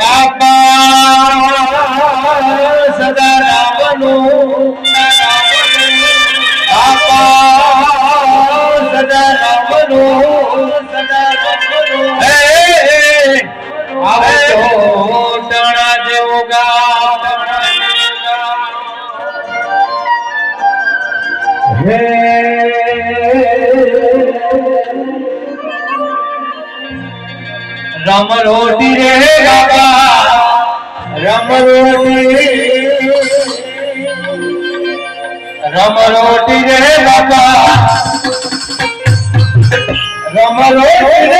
બાપા સદા રામનું સદા રામનું સદા રામનું હે રોટી રે રામ રમરોટી રમરોટી રે બાપા. રમરોટી રે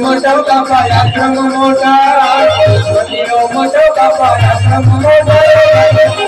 મોટો કપાયા ક્રમ મોટા મોટો કપાયા ક્રમ મોટા